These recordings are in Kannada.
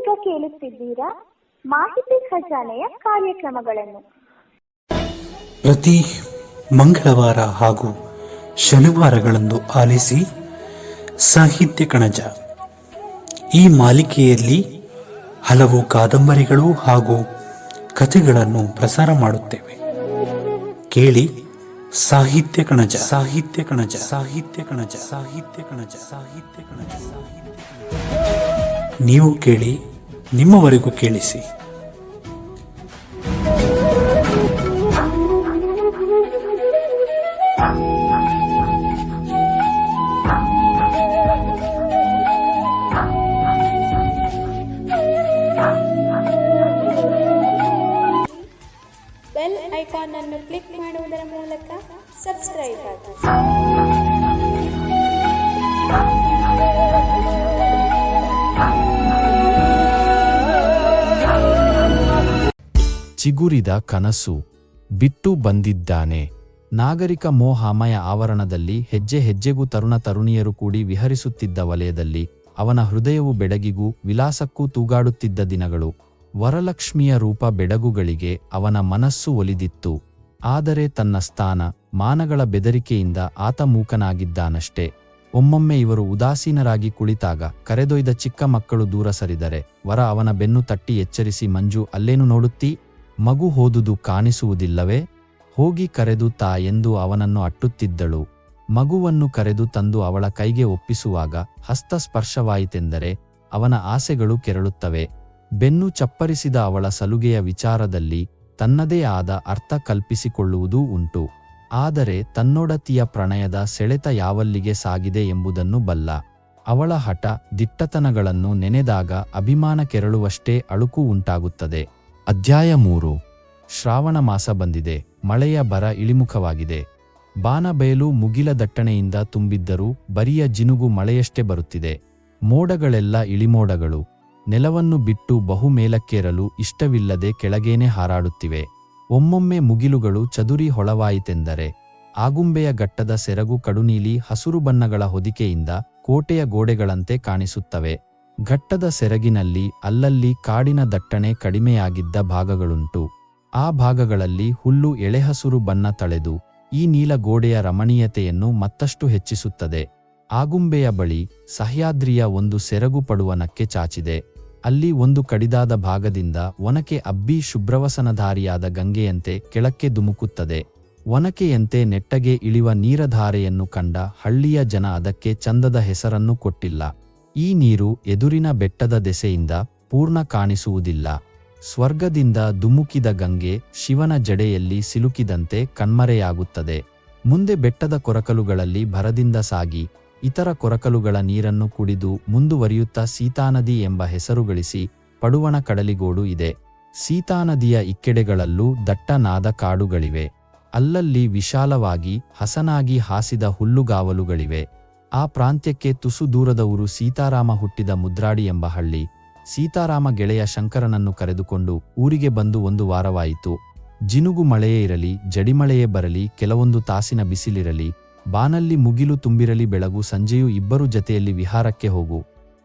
ನೀವೀಗ ಕೇಳುತ್ತಿದ್ದೀರಾ? ಮಾಹಿತಿ ಖಜಾನೆಯ ಕಾರ್ಯಕ್ರಮಗಳನ್ನು. ಪ್ರತಿ ಮಂಗಳವಾರ ಹಾಗೂ ಶನಿವಾರಗಳಂದು ಆಲಿಸಿ ಸಾಹಿತ್ಯ ಕಣಜ. ಈ ಮಾಲಿಕೆಯಲ್ಲಿ ಹಲವು ಕಾದಂಬರಿಗಳು ಹಾಗೂ ಕಥೆಗಳನ್ನು ಪ್ರಸಾರ ಮಾಡುತ್ತೇವೆ. ಕೇಳಿ ಸಾಹಿತ್ಯ ಕಣಜ. ಸಾಹಿತ್ಯ ಕಣಜ. ಸಾಹಿತ್ಯ ಕಣಜ. ಸಾಹಿತ್ಯ ಕಣಜ. ಸಾಹಿತ್ಯ ಕಣಜ. ನೀವು ಕೇಳಿ ನಿಮ್ಮವರೆಗೂ ಕೇಳಿಸಿ. ಚಿಗುರಿದ ಕನಸು ಬಿಟ್ಟು ಬಂದಿದ್ದಾನೆ. ನಾಗರಿಕ ಮೋಹಾಮಯ ಆವರಣದಲ್ಲಿ ಹೆಜ್ಜೆ ಹೆಜ್ಜೆಗೂ ತರುಣ ತರುಣಿಯರು ಕೂಡಿ ವಿಹರಿಸುತ್ತಿದ್ದ ವಲಯದಲ್ಲಿ ಅವನ ಹೃದಯವು ಬೆಡಗಿಗೂ ವಿಲಾಸಕ್ಕೂ ತೂಗಾಡುತ್ತಿದ್ದ ದಿನಗಳು. ವರಲಕ್ಷ್ಮಿಯ ರೂಪ ಬೆಡಗುಗಳಿಗೆ ಅವನ ಮನಸ್ಸು ಒಲಿದಿತ್ತು. ಆದರೆ ತನ್ನ ಸ್ಥಾನ ಮಾನಗಳ ಬೆದರಿಕೆಯಿಂದ ಆತ ಮೂಕನಾಗಿದ್ದಾನಷ್ಟೇ. ಒಮ್ಮೊಮ್ಮೆ ಇವರು ಉದಾಸೀನರಾಗಿ ಕುಳಿತಾಗ ಕರೆದೊಯ್ದ ಚಿಕ್ಕ ಮಕ್ಕಳು ದೂರ ಸರಿದರೆ ವರ ಅವನ ಬೆನ್ನು ತಟ್ಟಿ ಎಚ್ಚರಿಸಿ, ಮಂಜು, ಅಲ್ಲೇನು ನೋಡುತ್ತೀ? ಮಗು ಹೋದುದು ಕಾಣಿಸುವುದಿಲ್ಲವೇ? ಹೋಗಿ ಕರೆದು ತಾ ಎಂದು ಅವನನ್ನು ಅಟ್ಟುತ್ತಿದ್ದಳು. ಮಗುವನ್ನು ಕರೆದು ತಂದು ಅವಳ ಕೈಗೆ ಒಪ್ಪಿಸುವಾಗ ಹಸ್ತಸ್ಪರ್ಶವಾಯಿತೆಂದರೆ ಅವನ ಆಸೆಗಳು ಕೆರಳುತ್ತವೆ. ಬೆನ್ನು ಚಪ್ಪರಿಸಿದ ಅವಳ ಸಲುಗೆಯ ವಿಚಾರದಲ್ಲಿ ತನ್ನದೇ ಆದ ಅರ್ಥ ಕಲ್ಪಿಸಿಕೊಳ್ಳುವುದೂ ಉಂಟು. ಆದರೆ ತನ್ನೊಡತಿಯ ಪ್ರಣಯದ ಸೆಳೆತ ಯಾವಲ್ಲಿಗೆ ಸಾಗಿದೆ ಎಂಬುದನ್ನು ಬಲ್ಲ. ಅವಳ ಹಠ ದಿಟ್ಟತನಗಳನ್ನು ನೆನೆದಾಗ ಅಭಿಮಾನ ಕೆರಳುವಷ್ಟೇ ಅಳುಕು ಉಂಟಾಗುತ್ತದೆ. ಅಧ್ಯಾಯ ಮೂರು. ಶ್ರಾವಣ ಮಾಸ ಬಂದಿದೆ, ಮಳೆಯ ಬರ ಇಳಿಮುಖವಾಗಿದೆ. ಬಾನಬಯಲು ಮುಗಿಲ ದಟ್ಟಣೆಯಿಂದ ತುಂಬಿದ್ದರೂ ಬರಿಯ ಜಿನುಗು ಮಳೆಯಷ್ಟೇ ಬರುತ್ತಿದೆ. ಮೋಡಗಳೆಲ್ಲ ಇಳಿಮೋಡಗಳು. ನೆಲವನ್ನು ಬಿಟ್ಟು ಬಹು ಮೇಲಕ್ಕೇರಲು ಇಷ್ಟವಿಲ್ಲದೆ ಕೆಳಗೇನೆ ಹಾರಾಡುತ್ತಿವೆ. ಒಮ್ಮೊಮ್ಮೆ ಮುಗಿಲುಗಳು ಚದುರಿ ಹೊಳವಾಯಿತೆಂದರೆ, ಆಗುಂಬೆಯ ಗಟ್ಟದ ಸೆರಗು ಕಡುನೀಲಿ ಹಸುರು ಬಣ್ಣಗಳ ಹೊದಿಕೆಯಿಂದ ಕೋಟೆಯ ಗೋಡೆಗಳಂತೆ ಕಾಣಿಸುತ್ತವೆ. ಘಟ್ಟದ ಸೆರಗಿನಲ್ಲಿ ಅಲ್ಲಲ್ಲಿ ಕಾಡಿನ ದಟ್ಟಣೆ ಕಡಿಮೆಯಾಗಿದ್ದ ಭಾಗಗಳುಂಟು. ಆ ಭಾಗಗಳಲ್ಲಿ ಹುಲ್ಲು ಎಳೆಹಸುರು ಬಣ್ಣ ತಳೆದು, ಈ ನೀಲಗೋಡೆಯ ರಮಣೀಯತೆಯನ್ನು ಮತ್ತಷ್ಟು ಹೆಚ್ಚಿಸುತ್ತದೆ. ಆಗುಂಬೆಯ ಬಳಿ ಸಹ್ಯಾದ್ರಿಯ ಒಂದು ಸೆರಗು ಪಡುವನಕ್ಕೆ ಚಾಚಿದೆ. ಅಲ್ಲಿ ಒಂದು ಕಡಿದಾದ ಭಾಗದಿಂದ ಒನಕೆ ಅಬ್ಬಿ ಶುಭ್ರವಸನಧಾರಿಯಾದ ಗಂಗೆಯಂತೆ ಕೆಳಕ್ಕೆ ಧುಮುಕುತ್ತದೆ. ಒನಕೆಯಂತೆ ನೆಟ್ಟಗೆ ಇಳಿವ ನೀರಧಾರೆಯನ್ನು ಕಂಡ ಹಳ್ಳಿಯ ಜನ ಅದಕ್ಕೆ ಚಂದದ ಹೆಸರನ್ನು ಕೊಟ್ಟಿಲ್ಲ. ಈ ನೀರು ಎದುರಿನ ಬೆಟ್ಟದ ದೆಸೆಯಿಂದ ಪೂರ್ಣ ಕಾಣಿಸುವುದಿಲ್ಲ. ಸ್ವರ್ಗದಿಂದ ಧುಮುಕಿದ ಗಂಗೆ ಶಿವನ ಜಡೆಯಲ್ಲಿ ಸಿಲುಕಿದಂತೆ ಕಣ್ಮರೆಯಾಗುತ್ತದೆ. ಮುಂದೆ ಬೆಟ್ಟದ ಕೊರಕಲುಗಳಲ್ಲಿ ಭರದಿಂದ ಸಾಗಿ, ಇತರ ಕೊರಕಲುಗಳ ನೀರನ್ನು ಕುಡಿದು ಮುಂದುವರಿಯುತ್ತಾ ಸೀತಾನದಿ ಎಂಬ ಹೆಸರು ಗಳಿಸಿ ಪಡುವಣ ಕಡಲಿಗೋಡು ಇದೆ. ಸೀತಾನದಿಯ ಇಕ್ಕೆಡೆಗಳಲ್ಲೂ ದಟ್ಟನಾದ ಕಾಡುಗಳಿವೆ. ಅಲ್ಲಲ್ಲಿ ವಿಶಾಲವಾಗಿ ಹಸನಾಗಿ ಹಾಸಿದ ಹುಲ್ಲುಗಾವಲುಗಳಿವೆ. ಆ ಪ್ರಾಂತ್ಯಕ್ಕೆ ತುಸು ದೂರದ ಊರು ಸೀತಾರಾಮ ಹುಟ್ಟಿದ ಮುದ್ರಾಡಿ ಎಂಬ ಹಳ್ಳಿ. ಸೀತಾರಾಮ ಗೆಳೆಯ ಶಂಕರನನ್ನು ಕರೆದುಕೊಂಡು ಊರಿಗೆ ಬಂದು ಒಂದು ವಾರವಾಯಿತು. ಜಿನುಗು ಮಳೆಯೇ ಇರಲಿ ಜಡಿಮಳೆಯೇ ಬರಲಿ ಕೆಲವೊಂದು ತಾಸಿನ ಬಿಸಿಲಿರಲಿ ಬಾನಲ್ಲಿ ಮುಗಿಲು ತುಂಬಿರಲಿ ಬೆಳಗು ಸಂಜೆಯೂ ಇಬ್ಬರು ಜತೆಯಲ್ಲಿ ವಿಹಾರಕ್ಕೆ ಹೋಗು.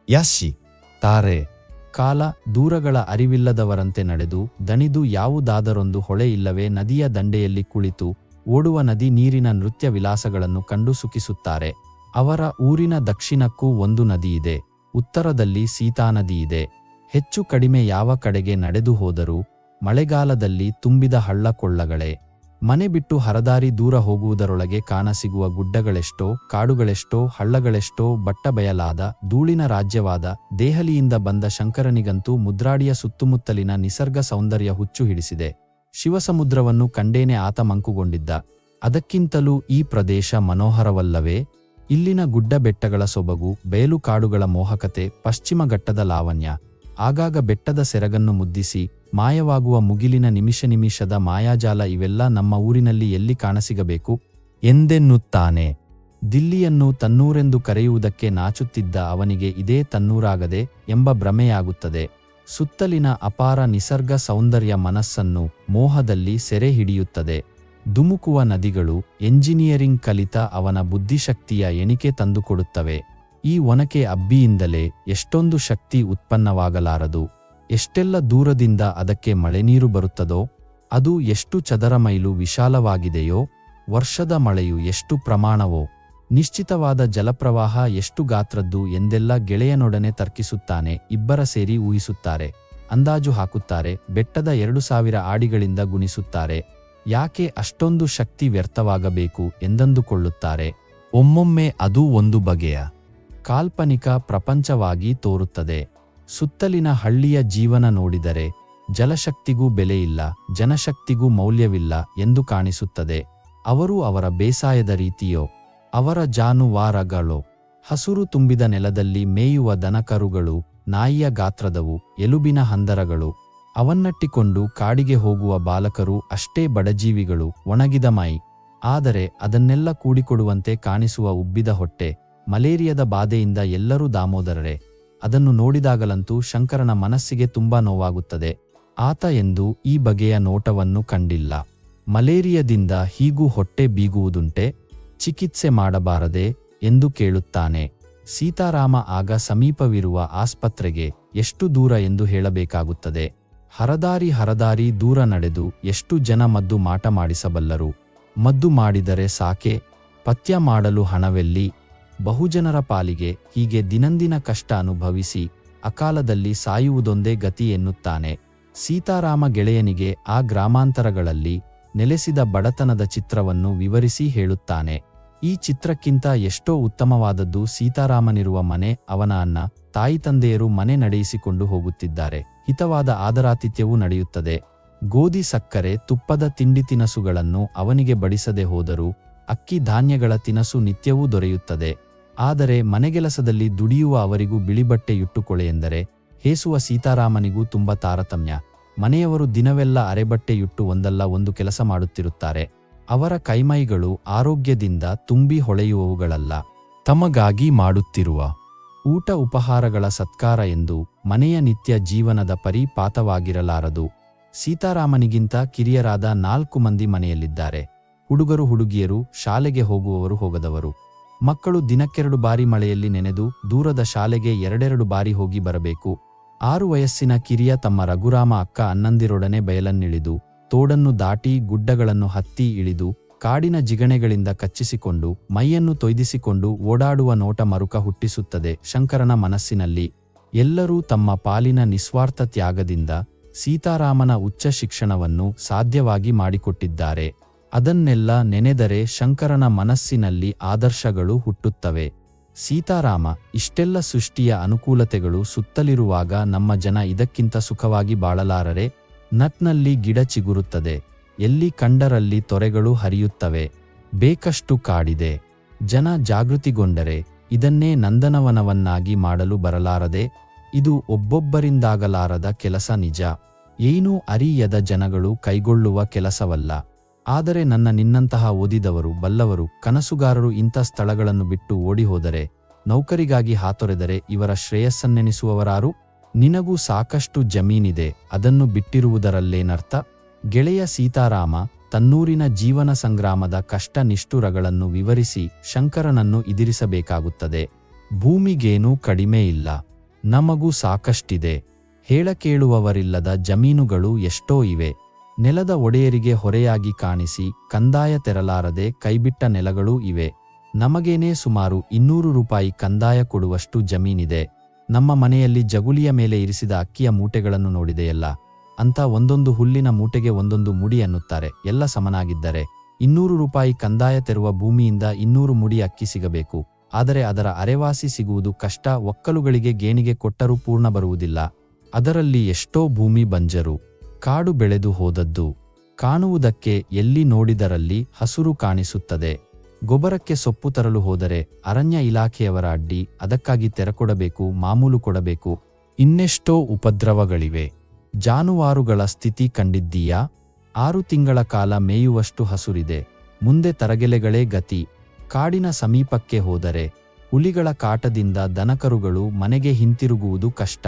ಯಾಶಿ ತಾರೆ. ಕಾಲ ದೂರಗಳ ಅರಿವಿಲ್ಲದವರಂತೆ ನಡೆದು ದಣಿದು ಯಾವುದಾದರೊಂದು ಹೊಳೆ ಇಲ್ಲವೇ ನದಿಯ ದಂಡೆಯಲ್ಲಿ ಕುಳಿತು ಓಡುವ ನದಿ ನೀರಿನ ನೃತ್ಯ ವಿಲಾಸಗಳನ್ನು ಕಂಡು ಸುಖಿಸುತ್ತಾರೆ. ಅವರ ಊರಿನ ದಕ್ಷಿಣಕ್ಕೂ ಒಂದು ನದಿಯಿದೆ, ಉತ್ತರದಲ್ಲಿ ಸೀತಾ ನದಿಯಿದೆ. ಹೆಚ್ಚು ಕಡಿಮೆ ಯಾವ ಕಡೆಗೆ ನಡೆದು ಹೋದರೂ ಮಳೆಗಾಲದಲ್ಲಿ ತುಂಬಿದ ಹಳ್ಳ ಕೊಳ್ಳಗಳೇ ಮನೆ ಬಿಟ್ಟು ಹರದಾರಿ ದೂರ ಹೋಗುವುದರೊಳಗೆ ಕಾಣಸಿಗುವ ಗುಡ್ಡಗಳೆಷ್ಟೋ, ಕಾಡುಗಳೆಷ್ಟೋ, ಹಳ್ಳಗಳೆಷ್ಟೋ, ಬಟ್ಟಬಯಲಾದ, ಧೂಳಿನ ರಾಜ್ಯವಾದ, ದೆಹಲಿಯಿಂದ ಬಂದ ಶಂಕರನಿಗಂತೂ ಮುದ್ರಾಡಿಯ ಸುತ್ತಮುತ್ತಲಿನ ನಿಸರ್ಗ ಸೌಂದರ್ಯ ಹುಚ್ಚು ಹಿಡಿಸಿದೆ ಶಿವಸಮುದ್ರವನ್ನು ಕಂಡೇನೆ ಆತ ಮಂಕುಗೊಂಡಿದ್ದ. ಅದಕ್ಕಿಂತಲೂ ಈ ಪ್ರದೇಶ ಮನೋಹರವಲ್ಲವೇ? ಇಲ್ಲಿನ ಗುಡ್ಡ ಬೆಟ್ಟಗಳ ಸೊಬಗು, ಬೇಲು ಕಾಡುಗಳ ಮೋಹಕತೆ, ಪಶ್ಚಿಮ ಘಟ್ಟದ ಲಾವಣ್ಯ. ಆಗಾಗ ಬೆಟ್ಟದ ಸೆರಗನ್ನು ಮುದ್ದಿಸಿ, ಮಾಯವಾಗುವ ಮುಗಿಲಿನ ನಿಮಿಷ ನಿಮಿಷದ ಮಾಯಾಜಾಲ ಇವೆಲ್ಲ ನಮ್ಮ ಊರಿನಲ್ಲಿ ಎಲ್ಲಿ ಕಾಣಸಿಗಬೇಕು? ಎಂದೆನ್ನುತ್ತಾನೆ. ದಿಲ್ಲಿಯನ್ನು ತನ್ನೂರೆಂದು ಕರೆಯುವುದಕ್ಕೆ ನಾಚುತ್ತಿದ್ದ ಅವನಿಗೆ ಇದೇ ತನ್ನೂರಾಗದೆ ಎಂಬ ಭ್ರಮೆಯಾಗುತ್ತದೆ. ಸುತ್ತಲಿನ ಅಪಾರ ನಿಸರ್ಗ ಸೌಂದರ್ಯ ಮನಸ್ಸನ್ನು ಮೋಹದಲ್ಲಿ ಸೆರೆ ಹಿಡಿಯುತ್ತದೆ. ಧುಮುಕುವ ನದಿಗಳು ಎಂಜಿನಿಯರಿಂಗ್ ಕಲಿತ ಅವನ ಬುದ್ಧಿಶಕ್ತಿಯ ಎಣಿಕೆ ತಂದುಕೊಡುತ್ತವೆ. ಈ ಒನಕೆ ಅಬ್ಬಿಯಿಂದಲೇ ಎಷ್ಟೊಂದು ಶಕ್ತಿ ಉತ್ಪನ್ನವಾಗಲಾರದು. ಎಷ್ಟೆಲ್ಲ ದೂರದಿಂದ ಅದಕ್ಕೆ ಮಳೆ ನೀರು ಬರುತ್ತದೋ, ಅದು ಎಷ್ಟು ಚದರ ಮೈಲು ವಿಶಾಲವಾಗಿದೆಯೋ, ವರ್ಷದ ಮಳೆಯು ಎಷ್ಟು ಪ್ರಮಾಣವೋ, ನಿಶ್ಚಿತವಾದ ಜಲಪ್ರವಾಹ ಎಷ್ಟು ಗಾತ್ರದ್ದು ಎಂದೆಲ್ಲ ಗೆಳೆಯನೊಡನೆ ತರ್ಕಿಸುತ್ತಾನೆ, ಇಬ್ಬರ ಸೇರಿ ಊಹಿಸುತ್ತಾರೆ. ಅಂದಾಜು ಹಾಕುತ್ತಾರೆ, ಬೆಟ್ಟದ ಎರಡು ಸಾವಿರ ಆಡಿಗಳಿಂದ ಗುಣಿಸುತ್ತಾರೆ. ಯಾಕೆ ಅಷ್ಟೊಂದು ಶಕ್ತಿ ವ್ಯರ್ಥವಾಗಬೇಕು ಎಂದಂದುಕೊಳ್ಳುತ್ತಾರೆ. ಒಮ್ಮೊಮ್ಮೆ ಅದು ಒಂದು ಬಗೆಯ ಕಾಲ್ಪನಿಕ ಪ್ರಪಂಚವಾಗಿ ತೋರುತ್ತದೆ. ಸುತ್ತಲಿನ ಹಳ್ಳಿಯ ಜೀವನ ನೋಡಿದರೆ ಜಲಶಕ್ತಿಗೂ ಬೆಲೆಯಿಲ್ಲ, ಜನಶಕ್ತಿಗೂ ಮೌಲ್ಯವಿಲ್ಲ ಎಂದು ಕಾಣಿಸುತ್ತದೆ. ಅವರು ಅವರ ಬೇಸಾಯದ ರೀತಿಯೋ, ಅವರ ಜಾನುವಾರಗಳೋ, ಹಸುರು ತುಂಬಿದ ನೆಲದಲ್ಲಿ ಮೇಯುವ ದನಕರುಗಳು, ನಾಯಿಯ ಗಾತ್ರದವು, ಎಲುಬಿನ ಹಂದರಗಳು ಅವನ್ನಟ್ಟಿಕೊಂಡು ಕಾಡಿಗೆ ಹೋಗುವ ಬಾಲಕರು ಅಷ್ಟೇ ಬಡಜೀವಿಗಳು, ಒಣಗಿದ ಮೈ ಆದರೆ ಅದನ್ನೆಲ್ಲ ಕೂಡಿಕೊಡುವಂತೆ ಕಾಣಿಸುವ ಉಬ್ಬಿದ ಹೊಟ್ಟೆ, ಮಲೇರಿಯದ ಬಾಧೆಯಿಂದ ಎಲ್ಲರೂ ದಾಮೋದರರೇ. ಅದನ್ನು ನೋಡಿದಾಗಲಂತೂ ಶಂಕರನ ಮನಸ್ಸಿಗೆ ತುಂಬಾ ನೋವಾಗುತ್ತದೆ. ಆತ ಎಂದು ಈ ಬಗೆಯ ನೋಟವನ್ನು ಕಂಡಿಲ್ಲ. ಮಲೇರಿಯದಿಂದ ಹೀಗೂ ಹೊಟ್ಟೆ ಬೀಗುವುದುಂಟೆ, ಚಿಕಿತ್ಸೆ ಮಾಡಬಾರದೆ ಎಂದು ಕೇಳುತ್ತಾನೆ. ಸೀತಾರಾಮ ಆಗ ಸಮೀಪವಿರುವ ಆಸ್ಪತ್ರೆಗೆ ಎಷ್ಟು ದೂರ ಎಂದು ಹೇಳಬೇಕಾಗುತ್ತದೆ. ಹರದಾರಿ ಹರದಾರಿ ದೂರ ನಡೆದು ಎಷ್ಟು ಜನ ಮದ್ದು ಮಾಟ ಮಾಡಿಸಬಲ್ಲರು. ಮದ್ದು ಮಾಡಿದರೆ ಸಾಕೆ, ಪಥ್ಯ ಮಾಡಲು ಹಣವೆಲ್ಲಿ, ಬಹುಜನರ ಪಾಲಿಗೆ ಹೀಗೆ ದಿನಂದಿನ ಕಷ್ಟ ಅನುಭವಿಸಿ ಅಕಾಲದಲ್ಲಿ ಸಾಯುವುದೊಂದೇ ಗತಿ ಎನ್ನುತ್ತಾನೆ. ಸೀತಾರಾಮ ಗೆಳೆಯನಿಗೆ ಆ ಗ್ರಾಮಾಂತರಗಳಲ್ಲಿ ನೆಲೆಸಿದ ಬಡತನದ ಚಿತ್ರವನ್ನು ವಿವರಿಸಿ ಹೇಳುತ್ತಾನೆ. ಈ ಚಿತ್ರಕ್ಕಿಂತ ಎಷ್ಟೋ ಉತ್ತಮವಾದದ್ದು ಸೀತಾರಾಮನಿರುವ ಮನೆ, ಅವನ ಅನ್ನ ತಾಯಿ ತಂದೆಯರು ಮನೆ ನಡೆಯಿಸಿಕೊಂಡು ಹೋಗುತ್ತಿದ್ದಾರೆ. ಹಿತವಾದ ಆದರಾತಿಥ್ಯವೂ ನಡೆಯುತ್ತದೆ. ಗೋಧಿ ಸಕ್ಕರೆ ತುಪ್ಪದ ತಿಂಡಿ ತಿನಸುಗಳನ್ನು ಅವನಿಗೆ ಬಡಿಸದೆ ಹೋದರೂ ಅಕ್ಕಿ ಧಾನ್ಯಗಳ ತಿನಸು ನಿತ್ಯವೂ ದೊರೆಯುತ್ತದೆ. ಆದರೆ ಮನೆಗೆಲಸದಲ್ಲಿ ದುಡಿಯುವ ಅವರಿಗೂ ಬಿಳಿಬಟ್ಟೆಯುಟ್ಟುಕೊಳೆಯೆಂದರೆ ಹೇಸುವ ಸೀತಾರಾಮನಿಗೂ ತುಂಬ ತಾರತಮ್ಯ. ಮನೆಯವರು ದಿನವೆಲ್ಲ ಅರೆಬಟ್ಟೆಯುಟ್ಟು ಒಂದಲ್ಲ ಒಂದು ಕೆಲಸ ಮಾಡುತ್ತಿರುತ್ತಾರೆ. ಅವರ ಕೈಮೈಗಳು ಆರೋಗ್ಯದಿಂದ ತುಂಬಿ ಹೊಳೆಯುವವುಗಳಲ್ಲ. ತಮಗಾಗಿ ಮಾಡುತ್ತಿರುವ ಊಟ ಉಪಹಾರಗಳ ಸತ್ಕಾರ ಎಂದು ಮನೆಯ ನಿತ್ಯ ಜೀವನದ ಪರಿಪಾತವಾಗಿರಲಾರದು. ಸೀತಾರಾಮನಿಗಿಂತ ಕಿರಿಯರಾದ ನಾಲ್ಕು ಮಂದಿ ಮನೆಯಲ್ಲಿದ್ದಾರೆ. ಹುಡುಗರು ಹುಡುಗಿಯರು, ಶಾಲೆಗೆ ಹೋಗುವವರು ಹೋಗದವರು. ಮಕ್ಕಳು ದಿನಕ್ಕೆರಡು ಬಾರಿ ಮಳೆಯಲ್ಲಿ ನೆನೆದು ದೂರದ ಶಾಲೆಗೆ ಎರಡೆರಡು ಬಾರಿ ಹೋಗಿ ಬರಬೇಕು. ಆರು ವಯಸ್ಸಿನ ಕಿರಿಯ ತಮ್ಮ ರಘುರಾಮ ಅಕ್ಕ ಅನ್ನಂದಿರೊಡನೆ ಬಯಲನ್ನಿಳಿದು, ತೋಡನ್ನು ದಾಟಿ ಗುಡ್ಡಗಳನ್ನು ಹತ್ತಿ ಇಳಿದು ಕಾಡಿನ ಜಿಗಣೆಗಳಿಂದ ಕಚ್ಚಿಸಿಕೊಂಡು, ಮೈಯನ್ನು ತೊಯ್ದಿಸಿಕೊಂಡು ಓಡಾಡುವ ನೋಟ ಮರುಕ ಹುಟ್ಟಿಸುತ್ತದೆ ಶಂಕರನ ಮನಸ್ಸಿನಲ್ಲಿ. ಎಲ್ಲರೂ ತಮ್ಮ ಪಾಲಿನ ನಿಸ್ವಾರ್ಥ ತ್ಯಾಗದಿಂದ ಸೀತಾರಾಮನ ಉಚ್ಚ ಶಿಕ್ಷಣವನ್ನು ಸಾಧ್ಯವಾಗಿ ಮಾಡಿಕೊಟ್ಟಿದ್ದಾರೆ. ಅದನ್ನೆಲ್ಲ ನೆನೆದರೆ ಶಂಕರನ ಮನಸ್ಸಿನಲ್ಲಿ ಆದರ್ಶಗಳು ಹುಟ್ಟುತ್ತವೆ. ಸೀತಾರಾಮ ಇಷ್ಟೆಲ್ಲ ಸೃಷ್ಟಿಯ ಅನುಕೂಲತೆಗಳು ಸುತ್ತಲಿರುವಾಗ ನಮ್ಮ ಜನ ಇದಕ್ಕಿಂತ ಸುಖವಾಗಿ ಬಾಳಲಾರರೆ, ನಟ್ನಲ್ಲಿ ಗಿಡ ಚಿಗುರುತ್ತದೆ. ಎಲ್ಲಿ ಕಂಡರಲ್ಲಿ ತೊರೆಗಳು ಹರಿಯುತ್ತವೆ, ಬೇಕಷ್ಟು ಕಾಡಿದೆ. ಜನ ಜಾಗೃತಿಗೊಂಡರೆ, ಇದನ್ನೇ ನಂದನವನವನ್ನಾಗಿ ಮಾಡಲು ಬರಲಾರದೆ, ಇದು ಒಬ್ಬೊಬ್ಬರಿಂದಾಗಲಾರದ ಕೆಲಸ ನಿಜ. ಏನೂ ಅರಿಯದ ಜನಗಳು ಕೈಗೊಳ್ಳುವ ಕೆಲಸವಲ್ಲ. ಆದರೆ ನನ್ನ ನಿನ್ನಂತಹ ಓದಿದವರು, ಬಲ್ಲವರು, ಕನಸುಗಾರರು ಇಂಥ ಸ್ಥಳಗಳನ್ನು ಬಿಟ್ಟು ಓಡಿಹೋದರೆ, ನೌಕರಿಗಾಗಿ ಹಾತೊರೆದರೆ ಇವರ ಶ್ರೇಯಸ್ಸನ್ನೆನಿಸುವವರಾರು? ನಿನಗೂ ಸಾಕಷ್ಟು ಜಮೀನಿದೆ, ಅದನ್ನು ಬಿಟ್ಟಿರುವುದರಲ್ಲೇನರ್ಥ? ಗೆಳೆಯ ಸೀತಾರಾಮ ತನ್ನೂರಿನ ಜೀವನ ಸಂಗ್ರಾಮದ ಕಷ್ಟ ನಿಷ್ಠುರಗಳನ್ನು ವಿವರಿಸಿ ಶಂಕರನನ್ನು ಇದಿರಿಸಬೇಕಾಗುತ್ತದೆ ಭೂಮಿಗೇನೂ ಕಡಿಮೆ ಇಲ್ಲ. ನಮಗೂ ಸಾಕಷ್ಟಿದೆ. ಹೇಳಕೇಳುವವರಿಲ್ಲದ ಜಮೀನುಗಳು ಎಷ್ಟೋ ಇವೆ. ನೆಲದ ಒಡೆಯರಿಗೆ ಹೊರೆಯಾಗಿ ಕಾಣಿಸಿ ಕಂದಾಯ ತೆರಲಾರದೆ ಕೈಬಿಟ್ಟ ನೆಲಗಳೂ ಇವೆ. ನಮಗೇನೇ ಸುಮಾರು ಇನ್ನೂರು ರೂಪಾಯಿ ಕಂದಾಯ ಕೊಡುವಷ್ಟು ಜಮೀನಿದೆ. ನಮ್ಮ ಮನೆಯಲ್ಲಿ ಜಗುಲಿಯ ಮೇಲೆ ಇರಿಸಿದ ಅಕ್ಕಿಯ ಮೂಟೆಗಳನ್ನು ನೋಡಿದೆಯಲ್ಲ. ಅಂತ ಒಂದೊಂದು ಹುಲ್ಲಿನ ಮೂಟೆಗೆ ಒಂದೊಂದು ಮುಡಿ ಅನ್ನುತ್ತಾರೆ. ಎಲ್ಲ ಸಮನಾಗಿದ್ದರೆ ಇನ್ನೂರು ರೂಪಾಯಿ ಕಂದಾಯ ತೆರುವ ಭೂಮಿಯಿಂದ ಇನ್ನೂರು ಮುಡಿ ಅಕ್ಕಿ ಸಿಗಬೇಕು. ಆದರೆ ಅದರ ಅರೆವಾಸಿ ಸಿಗುವುದು ಕಷ್ಟ, ಒಕ್ಕಲುಗಳಿಗೆ ಗೇಣಿಗೆ ಕೊಟ್ಟರೂ ಪೂರ್ಣ ಬರುವುದಿಲ್ಲ. ಅದರಲ್ಲಿ ಎಷ್ಟೋ ಭೂಮಿ ಬಂಜರು. ಕಾಡು ಬೆಳೆದು ಹೋದದ್ದು. ಕಾಣುವುದಕ್ಕೆ ಎಲ್ಲಿ ನೋಡಿದರಲ್ಲಿ ಹಸುರು ಕಾಣಿಸುತ್ತದೆ. ಗೊಬ್ಬರಕ್ಕೆ ಸೊಪ್ಪು ತರಲು ಹೋದರೆ ಅರಣ್ಯ ಇಲಾಖೆಯವರ ಅಡ್ಡಿ, ಅದಕ್ಕಾಗಿ ತೆರಕೊಡಬೇಕು, ಮಾಮೂಲು ಕೊಡಬೇಕು. ಇನ್ನೆಷ್ಟೋ ಉಪದ್ರವಗಳಿವೆ. ಜಾನುವಾರುಗಳ ಸ್ಥಿತಿ ಕಂಡಿದ್ದೀಯಾ? ಆರು ತಿಂಗಳ ಕಾಲ ಮೇಯುವಷ್ಟು ಹಸುರಿದೆ. ಮುಂದೆ ತರಗೆಲೆಗಳೇ ಗತಿ. ಕಾಡಿನ ಸಮೀಪಕ್ಕೆ ಹೋದರೆ ಹುಲಿಗಳ ಕಾಟದಿಂದ ದನಕರುಗಳು ಮನೆಗೆ ಹಿಂತಿರುಗುವುದು ಕಷ್ಟ.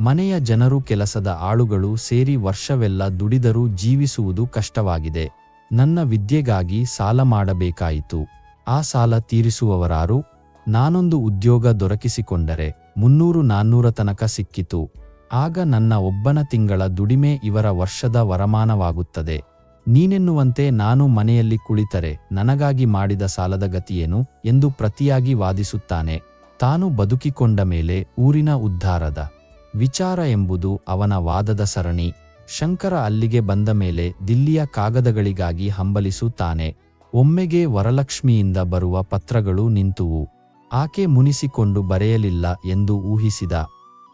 ಮನೆಯ ಜನರು ಕೆಲಸದ ಆಳುಗಳು ಸೇರಿ ವರ್ಷವೆಲ್ಲ ದುಡಿದರೂ ಜೀವಿಸುವುದು ಕಷ್ಟವಾಗಿದೆ. ನನ್ನ ವಿದ್ಯೆಗಾಗಿ ಸಾಲ ಮಾಡಬೇಕಾಯಿತು. ಆ ಸಾಲ ತೀರಿಸುವವರಾರು? ನಾನೊಂದು ಉದ್ಯೋಗ ದೊರಕಿಸಿಕೊಂಡರೆ ಮುನ್ನೂರು ನಾನ್ನೂರ ತನಕ ಸಿಕ್ಕಿತು. ಆಗ ನನ್ನ ಒಬ್ಬನ ತಿಂಗಳ ದುಡಿಮೆ ಇವರ ವರ್ಷದ ವರಮಾನವಾಗುತ್ತದೆ. ನೀನೆನ್ನುವಂತೆ ನಾನು ಮನೆಯಲ್ಲಿ ಕುಳಿತರೆ ನನಗಾಗಿ ಮಾಡಿದ ಸಾಲದ ಗತಿಯೇನು? ಎಂದು ಪ್ರತಿಯಾಗಿ ವಾದಿಸುತ್ತಾನೆ. ತಾನು ಬದುಕಿಕೊಂಡ ಮೇಲೆ ಊರಿನ ಉದ್ಧಾರದ ವಿಚಾರ ಎಂಬುದು ಅವನ ವಾದದ ಸರಣಿ. ಶಂಕರ ಅಲ್ಲಿಗೆ ಬಂದ ಮೇಲೆ ದಿಲ್ಲಿಯ ಕಾಗದಗಳಿಗಾಗಿ ಹಂಬಲಿಸುತ್ತಾನೆ. ಒಮ್ಮೆಗೆ ವರಲಕ್ಷ್ಮಿಯಿಂದ ಬರುವ ಪತ್ರಗಳು ನಿಂತುವು. ಆಕೆ ಮುನಿಸಿಕೊಂಡು ಬರೆಯಲಿಲ್ಲ ಎಂದು ಊಹಿಸಿದ.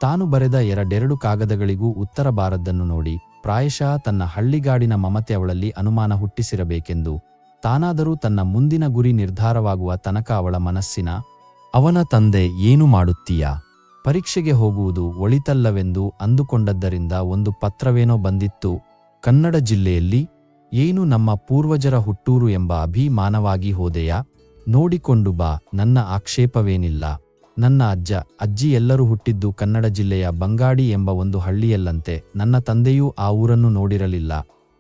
ತಾನು ಬರೆದ ಎರಡೆರಡು ಕಾಗದಗಳಿಗೂ ಉತ್ತರ ಬಾರದ್ದನ್ನು ನೋಡಿ ಪ್ರಾಯಶಃ ತನ್ನ ಹಳ್ಳಿಗಾಡಿನ ಮಮತೆ ಅವಳಲ್ಲಿ ಅನುಮಾನ ಹುಟ್ಟಿಸಿರಬೇಕೆಂದು ತಾನಾದರೂ ತನ್ನ ಮುಂದಿನ ಗುರಿ ನಿರ್ಧಾರವಾಗುವ ತನಕ ಅವಳ ಮನಸ್ಸಿನ, ಅವನ ತಂದೆ ಏನು ಮಾಡುತ್ತೀಯಾ? ಪರೀಕ್ಷೆಗೆ ಹೋಗುವುದು ಒಳಿತಲ್ಲವೆಂದು ಅಂದುಕೊಂಡದ್ದರಿಂದ ಒಂದು ಪತ್ರವೇನೋ ಬಂದಿತ್ತು, ಕನ್ನಡ ಜಿಲ್ಲೆಯಲ್ಲಿ ಏನು ನಮ್ಮ ಪೂರ್ವಜರ ಹುಟ್ಟೂರು ಎಂಬ ಅಭಿಮಾನವಾಗಿ ಹೋದೆಯಾ? ನೋಡಿಕೊಂಡು ಬಾ, ನನ್ನ ಆಕ್ಷೇಪವೇನಿಲ್ಲ. ನನ್ನ ಅಜ್ಜ, ಅಜ್ಜಿ ಎಲ್ಲರೂ ಹುಟ್ಟಿದ್ದು ಕನ್ನಡ ಜಿಲ್ಲೆಯ ಬಂಗಾಡಿ ಎಂಬ ಒಂದು ಹಳ್ಳಿಯಲ್ಲಂತೆ ನನ್ನ ತಂದೆಯೂ ಆ ಊರನ್ನು ನೋಡಿರಲಿಲ್ಲ.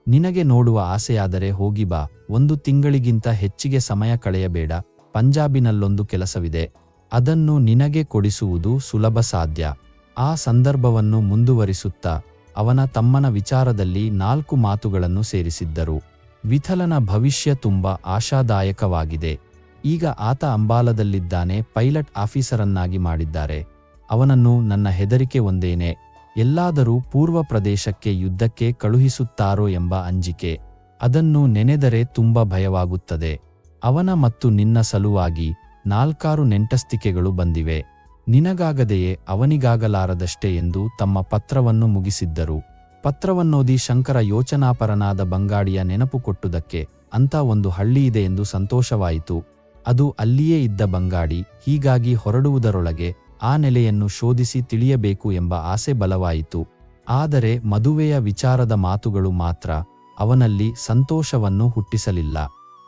ನಿನಗೆ ನೋಡುವ ಆಸೆಯಾದರೆ ಹೋಗಿ ಬಾ, ಒಂದು ತಿಂಗಳಿಗಿಂತ ಹೆಚ್ಚಿಗೆ ಸಮಯ ಕಳೆಯಬೇಡ, ಪಂಜಾಬಿನಲ್ಲೊಂದು ಕೆಲಸವಿದೆ, ಅದನ್ನು ನಿನಗೆ ಕೊಡಿಸುವುದು ಸುಲಭ ಸಾಧ್ಯ. ಆ ಸಂದರ್ಭವನ್ನು ಮುಂದುವರಿಸುತ್ತಾ, ಅವನ ತಮ್ಮನ ವಿಚಾರದಲ್ಲಿ ನಾಲ್ಕು ಮಾತುಗಳನ್ನು ಸೇರಿಸಿದ್ದರು. ವಿಥಲನ ಭವಿಷ್ಯ ತುಂಬ ಆಶಾದಾಯಕವಾಗಿದೆ. ಈಗ ಆತ ಅಂಬಾಲದಲ್ಲಿದ್ದಾನೆ, ಪೈಲಟ್ ಆಫೀಸರನ್ನಾಗಿ ಮಾಡಿದ್ದಾರೆ. ಅವನನ್ನು ನನ್ನ ಹೆದರಿಕೆ ಒಂದೇನೆ, ಎಲ್ಲಾದರೂ ಪೂರ್ವ ಪ್ರದೇಶಕ್ಕೆ ಯುದ್ಧಕ್ಕೆ ಕಳುಹಿಸುತ್ತಾರೋ ಎಂಬ ಅಂಜಿಕೆ. ಅದನ್ನು ನೆನೆದರೆ ತುಂಬ ಭಯವಾಗುತ್ತದೆ. ಅವನ ಮತ್ತು ನಿನ್ನ ಸಲುವಾಗಿ ನಾಲ್ಕಾರು ನೆಂಟಸ್ತಿಕೆಗಳು ಬಂದಿವೆ. ನಿನಗಾಗದೆಯೇ ಅವನಿಗಾಗಲಾರದಷ್ಟೇ ಎಂದು ತಮ್ಮ ಪತ್ರವನ್ನು ಮುಗಿಸಿದ್ದರು. ಪತ್ರವನ್ನೋದಿ ಶಂಕರ ಯೋಚನಾಪರನಾದ ಬಂಗಾಡಿಯ ನೆನಪು ಕೊಟ್ಟುದಕ್ಕೆ ಅಂತ ಒಂದು ಹಳ್ಳಿಯಿದೆ ಎಂದು ಸಂತೋಷವಾಯಿತು. ಅದು ಅಲ್ಲಿಯೇ ಇದ್ದ ಬಂಗಾಡಿ ಹೀಗಾಗಿ ಹೊರಡುವುದರೊಳಗೆ ಆ ನೆಲೆಯನ್ನು ಶೋಧಿಸಿ ತಿಳಿಯಬೇಕು ಎಂಬ ಆಸೆ ಬಲವಾಯಿತು. ಆದರೆ ಮದುವೆಯ ವಿಚಾರದ ಮಾತುಗಳು ಮಾತ್ರ ಅವನಲ್ಲಿ ಸಂತೋಷವನ್ನು ಹುಟ್ಟಿಸಲಿಲ್ಲ.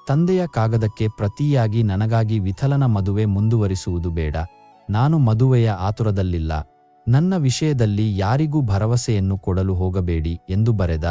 ತಂದೆಯ ಕಾಗದಕ್ಕೆ ಪ್ರತಿಯಾಗಿ ನನಗಾಗಿ ವಿಥಲನ ಮದುವೆ ಮುಂದುವರಿಸುವುದು ಬೇಡ. ನಾನು ಮದುವೆಯ ಆತುರದಲ್ಲಿಲ್ಲ. ನನ್ನ ವಿಷಯದಲ್ಲಿ ಯಾರಿಗೂ ಭರವಸೆಯನ್ನು ಕೊಡಲು ಹೋಗಬೇಡಿ ಎಂದು ಬರೆದ.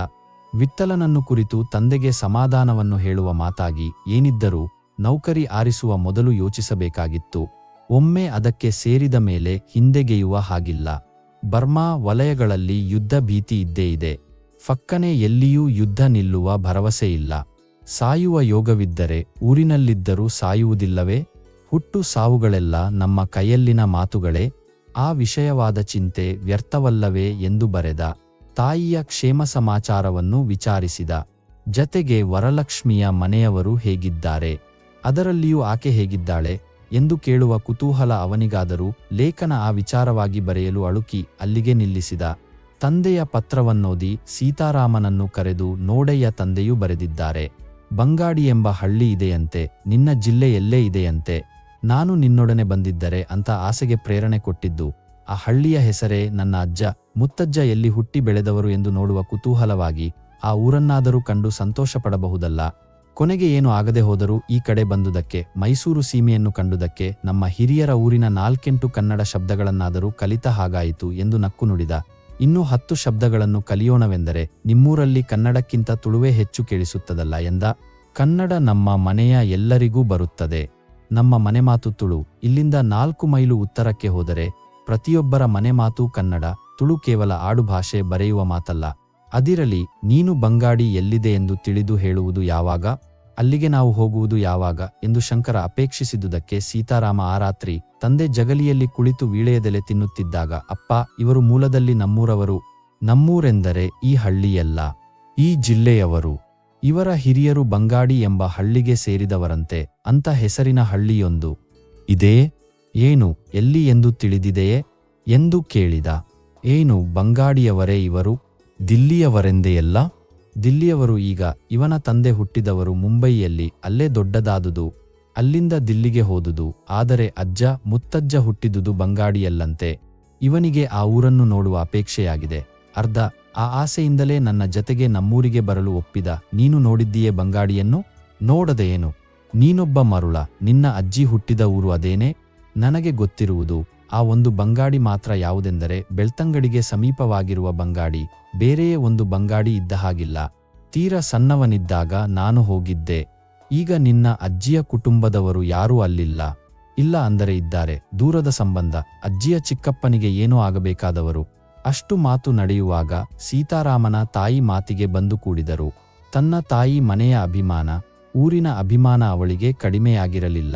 ವಿಠಲನನ್ನು ಕುರಿತು ತಂದೆಗೆ ಸಮಾಧಾನವನ್ನು ಹೇಳುವ ಮಾತಾಗಿ ಏನಿದ್ದರೂ ನೌಕರಿ ಆರಿಸುವ ಮೊದಲು ಯೋಚಿಸಬೇಕಾಗಿತ್ತು. ಒಮ್ಮೆ ಅದಕ್ಕೆ ಸೇರಿದ ಮೇಲೆ ಹಿಂದೆಗೆಯುವ ಹಾಗಿಲ್ಲ. ಬರ್ಮಾ ವಲಯಗಳಲ್ಲಿ ಯುದ್ಧ ಭೀತಿ ಇದ್ದೇ ಇದೆ. ಫಕ್ಕನೆ ಎಲ್ಲಿಯೂ ಯುದ್ಧ ನಿಲ್ಲುವ ಭರವಸೆಯಿಲ್ಲ ಸಾಯುವ ಯೋಗವಿದ್ದರೆ ಊರಿನಲ್ಲಿದ್ದರೂ ಸಾಯುವುದಿಲ್ಲವೇ? ಹುಟ್ಟು ಸಾವುಗಳೆಲ್ಲ ನಮ್ಮ ಕೈಯಲ್ಲಿನ ಮಾತುಗಳೇ? ಆ ವಿಷಯವಾದ ಚಿಂತೆ ವ್ಯರ್ಥವಲ್ಲವೇ ಎಂದು ಬರೆದ. ತಾಯಿಯ ಕ್ಷೇಮ ಸಮಾಚಾರವನ್ನು ವಿಚಾರಿಸಿದ. ಜತೆಗೆ ವರಲಕ್ಷ್ಮಿಯ ಮನೆಯವರು ಹೇಗಿದ್ದಾರೆ? ಅದರಲ್ಲಿಯೂ ಆಕೆ ಹೇಗಿದ್ದಾಳೆ ಎಂದು ಕೇಳುವ ಕುತೂಹಲ ಅವನಿಗಾದರೂ ಲೇಖನ ಆ ವಿಚಾರವಾಗಿ ಬರೆಯಲು ಅಳುಕಿ ಅಲ್ಲಿಗೆ ನಿಲ್ಲಿಸಿದ. ತಂದೆಯ ಪತ್ರವನ್ನೋದಿ ಸೀತಾರಾಮನನ್ನು ಕರೆದು ನೋಡಯ್ಯ ತಂದೆಯೂ ಬರೆದಿದ್ದಾರೆ. ಬಂಗಾಡಿ ಎಂಬ ಹಳ್ಳಿ ಇದೆಯಂತೆ, ನಿನ್ನ ಜಿಲ್ಲೆಯಲ್ಲೇ ಇದೆಯಂತೆ, ನಾನು ನಿನ್ನೊಡನೆ ಬಂದಿದ್ದರೆ ಅಂತ ಆಸೆಗೆ ಪ್ರೇರಣೆ ಕೊಟ್ಟಿದ್ದು. ಆ ಹಳ್ಳಿಯ ಹೆಸರೇ ನನ್ನ ಅಜ್ಜ, ಮುತ್ತಜ್ಜ ಎಲ್ಲಿ ಹುಟ್ಟಿ ಬೆಳೆದವರು ಎಂದು ನೋಡುವ ಕುತೂಹಲವಾಗಿ ಆ ಊರನ್ನಾದರೂ ಕಂಡು ಸಂತೋಷಪಡಬಹುದಲ್ಲ. ಕೊನೆಗೆ ಏನು ಆಗದೆ ಹೋದರೂ ಈ ಕಡೆ ಬಂದುದಕ್ಕೆ, ಮೈಸೂರು ಸೀಮೆಯನ್ನು ಕಂಡುದಕ್ಕೆ, ನಮ್ಮ ಹಿರಿಯರ ಊರಿನ ನಾಲ್ಕೆಂಟು ಕನ್ನಡ ಶಬ್ದಗಳನ್ನಾದರೂ ಕಲಿತ ಹಾಗಾಯಿತು ಎಂದು ನಕ್ಕು ನುಡಿದ. ಇನ್ನೂ ಹತ್ತು ಶಬ್ದಗಳನ್ನು ಕಲಿಯೋಣವೆಂದರೆ, ನಿಮ್ಮೂರಲ್ಲಿ ಕನ್ನಡಕ್ಕಿಂತ ತುಳುವೇ ಹೆಚ್ಚು ಕೇಳಿಸುತ್ತದಲ್ಲ ಎಂದ. ಕನ್ನಡ ನಮ್ಮ ಮನೆಯ ಎಲ್ಲರಿಗೂ ಬರುತ್ತದೆ. ನಮ್ಮ ಮನೆಮಾತು ತುಳು. ಇಲ್ಲಿಂದ ನಾಲ್ಕು ಮೈಲು ಉತ್ತರಕ್ಕೆ ಹೋದರೆ, ಪ್ರತಿಯೊಬ್ಬರ ಮನೆಮಾತು ಕನ್ನಡ, ತುಳು ಕೇವಲ ಆಡುಭಾಷೆ ಬರೆಯುವ ಮಾತಲ್ಲ. ಅದಿರಲಿ, ನೀನು ಬಂಗಾಡಿ ಎಲ್ಲಿದೆ ಎಂದು ತಿಳಿದು ಹೇಳುವುದು ಯಾವಾಗ? ಅಲ್ಲಿಗೆ ನಾವು ಹೋಗುವುದು ಯಾವಾಗ ಎಂದು ಶಂಕರ ಅಪೇಕ್ಷಿಸಿದುದಕ್ಕೆ ಸೀತಾರಾಮ ಆ ರಾತ್ರಿ ತಂದೆ ಜಗಲಿಯಲ್ಲಿ ಕುಳಿತು ವೀಳೆಯದೆಲೆ ತಿನ್ನುತ್ತಿದ್ದಾಗ, ಅಪ್ಪ, ಇವರು ಮೂಲದಲ್ಲಿ ನಮ್ಮೂರವರು. ನಮ್ಮೂರೆಂದರೆ ಈ ಹಳ್ಳಿಯಲ್ಲ. ಈ ಜಿಲ್ಲೆಯವರು. ಇವರ ಹಿರಿಯರು ಬಂಗಾಡಿ ಎಂಬ ಹಳ್ಳಿಗೆ ಸೇರಿದವರಂತೆ ಅಂತ ಹೆಸರಿನ ಹಳ್ಳಿಯೊಂದು. ಇದೇ? ಏನು, ಎಲ್ಲಿ ಎಂದು ತಿಳಿದಿದೆಯೇ? ಎಂದು ಕೇಳಿದ. ಏನು, ಬಂಗಾಡಿಯವರೇ ಇವರು? ದಿಲ್ಲಿಯವರೆಂದೆಯಲ್ಲ ದಿಲ್ಲಿಯವರು ಈಗ ಇವನ ತಂದೆ ಹುಟ್ಟಿದವರು ಮುಂಬಯಿಯಲ್ಲಿ ಅಲ್ಲೇ ದೊಡ್ಡದಾದುದು, ಅಲ್ಲಿಂದ ದಿಲ್ಲಿಗೆ ಹೋದುದು, ಆದರೆ ಅಜ್ಜ ಮುತ್ತಜ್ಜ ಹುಟ್ಟಿದುದು ಬಂಗಾಡಿಯಲ್ಲಂತೆ ಇವನಿಗೆ ಆ ಊರನ್ನು ನೋಡುವ ಅಪೇಕ್ಷೆಯಾಗಿದೆ. ಅರ್ಧ, ಆ ಆಸೆಯಿಂದಲೇ ನನ್ನ ಜತೆಗೆ ನಮ್ಮೂರಿಗೆ ಬರಲು ಒಪ್ಪಿದ, ನೀನು ನೋಡಿದ್ದೀಯೇ ಬಂಗಾಡಿಯನ್ನು? ನೋಡದೆ ಏನು? ನೀನೊಬ್ಬ ಮರುಳ, ನಿನ್ನ ಅಜ್ಜಿ ಹುಟ್ಟಿದ ಊರು ಅದೇನೇ? ನನಗೆ ಗೊತ್ತಿರುವುದು ಆ ಒಂದು ಬಂಗಾಡಿ ಮಾತ್ರ ಯಾವುದೆಂದರೆ ಬೆಳ್ತಂಗಡಿಗೆ ಸಮೀಪವಾಗಿರುವ ಬಂಗಾಡಿ, ಬೇರೆಯೇ ಒಂದು ಬಂಗಾಡಿ ಇದ್ದ ಹಾಗಿಲ್ಲ. ತೀರ ಸಣ್ಣವನಿದ್ದಾಗ ನಾನು ಹೋಗಿದ್ದೆ. ಈಗ ನಿನ್ನ ಅಜ್ಜಿಯ ಕುಟುಂಬದವರು ಯಾರೂ ಅಲ್ಲಿಲ್ಲ. ಇಲ್ಲ ಅಂದರೆ ಇದ್ದಾರೆ. ದೂರದ ಸಂಬಂಧ. ಅಜ್ಜಿಯ ಚಿಕ್ಕಪ್ಪನಿಗೆ ಏನೂ ಆಗಬೇಕಾದವರು. ಅಷ್ಟು ಮಾತು ನಡೆಯುವಾಗ ಸೀತಾರಾಮನ ತಾಯಿ ಮಾತಿಗೆ ಬಂದು ಕೂಡಿದರು. ತನ್ನ ತಾಯಿ ಮನೆಯ ಅಭಿಮಾನ, ಊರಿನ ಅಭಿಮಾನ ಅವಳಿಗೆ ಕಡಿಮೆಯಾಗಿರಲಿಲ್ಲ.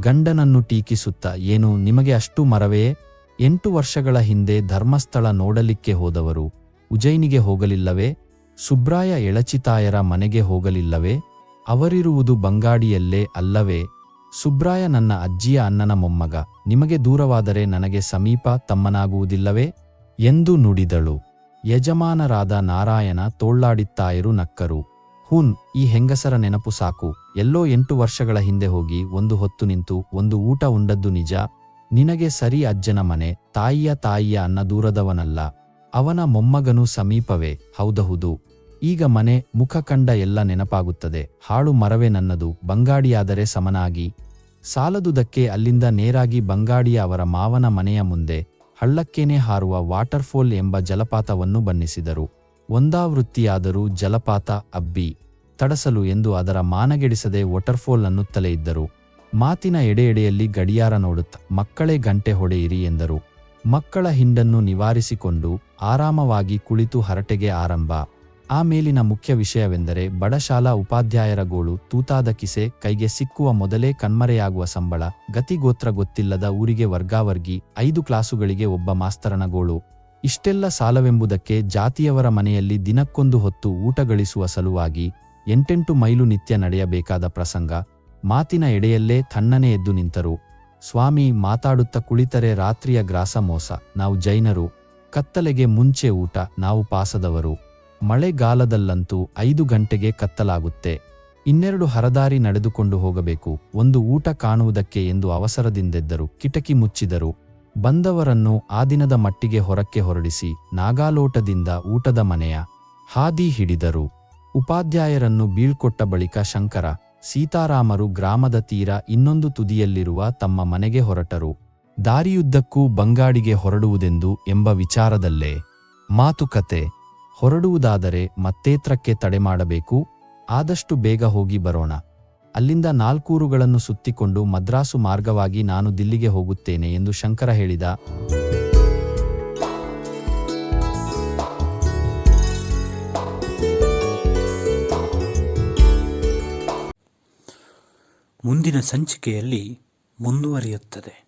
ಗಂಡನನ್ನು ಟೀಕಿಸುತ್ತ, ಏನು ನಿಮಗೆ ಅಷ್ಟು ಮರವೇ? ಎಂಟು ವರ್ಷಗಳ ಹಿಂದೆ ಧರ್ಮಸ್ಥಳ ನೋಡಲಿಕ್ಕೆ ಹೋದವರು ಉಜ್ಜಯಿನಿಗೆ ಹೋಗಲಿಲ್ಲವೇ? ಸುಬ್ರಾಯ ಎಳಚಿತಾಯರ ಮನೆಗೆ ಹೋಗಲಿಲ್ಲವೇ? ಅವರಿರುವುದು ಬಂಗಾಡಿಯಲ್ಲೇ ಅಲ್ಲವೇ? ಸುಬ್ರಾಯ ನನ್ನ ಅಜ್ಜಿಯ ಅಣ್ಣನ ಮೊಮ್ಮಗ, ನಿಮಗೆ ದೂರವಾದರೆ ನನಗೆ ಸಮೀಪ ತಮ್ಮನಾಗುವುದಿಲ್ಲವೇ? ಎಂದು ನುಡಿದಳು. ಯಜಮಾನರಾದ ನಾರಾಯಣ ತೋಳ್ಳಾಡಿತ್ತಾಯರು ನಕ್ಕರು. ಹೂನ್, ಈ ಹೆಂಗಸರ ನೆನಪು ಸಾಕು. ಎಲ್ಲೋ ಎಂಟು ವರ್ಷಗಳ ಹಿಂದೆ ಹೋಗಿ ಒಂದು ಹೊತ್ತು ನಿಂತು ಒಂದು ಊಟ ಉಂಡದ್ದು ನಿಜ. ನಿನಗೆ ಸರಿ ಅಜ್ಜನ ಮನೆ, ತಾಯಿಯ ತಾಯಿಯ ಅನ್ನ ದೂರದವನಲ್ಲ. ಅವನ ಮೊಮ್ಮಗನು ಸಮೀಪವೇ, ಹೌದಹುದು. ಈಗ ಮನೆ, ಮುಖ ಕಂಡ ಎಲ್ಲ ನೆನಪಾಗುತ್ತದೆ. ಹಾಳು ಮರವೇ ನನ್ನದು, ಬಂಗಾಡಿಯಾದರೆ ಸಮನಾಗಿ. ಸಾಲದುದಕ್ಕೆ ಅಲ್ಲಿಂದ ನೇರಾಗಿ ಬಂಗಾಡಿಯ ಅವರ ಮಾವನ ಮನೆಯ ಮುಂದೆ, ಹಳ್ಳಕ್ಕೇನೆ ಹಾರುವ ವಾಟರ್ಫೋಲ್ ಎಂಬ ಜಲಪಾತವನ್ನು ಬಣ್ಣಿಸಿದರು. ಒಂದಾವೃತ್ತಿಯಾದರೂ ಜಲಪಾತ, ಅಬ್ಬಿ, ತಡಸಲು ಎಂದು ಅದರ ಮಾನಗೆಡಿಸದೆ ವಾಟರ್ಫೋಲ್ ಅನ್ನುತ್ತಲೇ ಇದ್ದರು. ಮಾತಿನ ಎಡೆ ಎಡೆಯಲ್ಲಿ ಗಡಿಯಾರ ನೋಡುತ್ತ ಮಕ್ಕಳೇ ಗಂಟೆ ಹೊಡೆಯಿರಿ ಎಂದರು. ಮಕ್ಕಳ ಹಿಂಡನ್ನು ನಿವಾರಿಸಿಕೊಂಡು ಆರಾಮವಾಗಿ ಕುಳಿತು ಹರಟೆಗೆ ಆರಂಭ. ಆ ಮೇಲಿನ ಮುಖ್ಯ ವಿಷಯವೆಂದರೆ ಬಡಶಾಲಾ ಉಪಾಧ್ಯಾಯರ ಗೋಳು ತೂತಾದ ಕಿಸೆ, ಕೈಗೆ ಸಿಕ್ಕುವ ಮೊದಲೇ ಕಣ್ಮರೆಯಾಗುವ ಸಂಬಳ, ಗತಿಗೋತ್ರ ಗೊತ್ತಿಲ್ಲದ ಊರಿಗೆ ವರ್ಗಾವರ್ಗಿ, ಐದು ಕ್ಲಾಸುಗಳಿಗೆ ಒಬ್ಬ ಮಾಸ್ತರನ ಗೋಳು. ಇಷ್ಟೆಲ್ಲ ಸಾಲವೆಂಬುದಕ್ಕೆ ಜಾತಿಯವರ ಮನೆಯಲ್ಲಿ ದಿನಕ್ಕೊಂದು ಹೊತ್ತು ಊಟ ಗಳಿಸುವ ಸಲುವಾಗಿ ಎಂಟೆಂಟು ಮೈಲು ನಿತ್ಯ ನಡೆಯಬೇಕಾದ ಪ್ರಸಂಗ, ಮಾತಿನ ಎಡೆಯಲ್ಲೇ ಥಣ್ಣನೆ ಎದ್ದು ನಿಂತರು. ಸ್ವಾಮಿ ಮಾತಾಡುತ್ತ ಕುಳಿತರೆ ರಾತ್ರಿಯ ಗ್ರಾಸ ಮೋಸ. ನಾವು ಜೈನರು. ಕತ್ತಲೆಗೆ ಮುಂಚೆ ಊಟ. ನಾವು ಪಾಸದವರು. ಮಳೆಗಾಲದಲ್ಲಂತೂ ಐದು ಗಂಟೆಗೆ ಕತ್ತಲಾಗುತ್ತೆ. ಇನ್ನೆರಡು ಹರದಾರಿ ನಡೆದುಕೊಂಡು ಹೋಗಬೇಕು. ಒಂದು ಊಟ ಕಾಣುವುದಕ್ಕೆ ಎಂದು ಅವಸರದಿಂದೆದ್ದರು. ಕಿಟಕಿ ಮುಚ್ಚಿದರು. ಬಂದವರನ್ನು ಆ ದಿನದ ಮಟ್ಟಿಗೆ ಹೊರಕ್ಕೆ ಹೊರಡಿಸಿ ನಾಗಾಲೋಟದಿಂದ ಊಟದ ಮನೆಯ ಹಾದಿ ಹಿಡಿದರು. ಉಪಾಧ್ಯಾಯರನ್ನು ಬೀಳ್ಕೊಟ್ಟ ಬಳಿಕ ಶಂಕರ, ಸೀತಾರಾಮರು ಗ್ರಾಮದ ತೀರ ಇನ್ನೊಂದು ತುದಿಯಲ್ಲಿರುವ ತಮ್ಮ ಮನೆಗೆ ಹೊರಟರು. ದಾರಿಯುದ್ದಕ್ಕೂ ಬಂಗಾಡಿಗೆ ಹೊರಡುವುದೆಂದು ಎಂಬ ವಿಚಾರದಲ್ಲೇ ಮಾತುಕತೆ ಹೊರಡುವುದಾದರೆ ಮತ್ತೇತ್ರಕ್ಕೆ ತಡೆ ಮಾಡಬೇಕು, ಆದಷ್ಟು ಬೇಗ ಹೋಗಿ ಬರೋಣ. ಅಲ್ಲಿಂದ ನಾಲ್ಕೂರುಗಳನ್ನು ಸುತ್ತಿಕೊಂಡು ಮದ್ರಾಸು ಮಾರ್ಗವಾಗಿ ನಾನು ದಿಲ್ಲಿಗೆ ಹೋಗುತ್ತೇನೆ ಎಂದು ಶಂಕರ ಹೇಳಿದ. ಮುಂದಿನ ಸಂಚಿಕೆಯಲ್ಲಿ ಮುಂದುವರಿಯುತ್ತದೆ.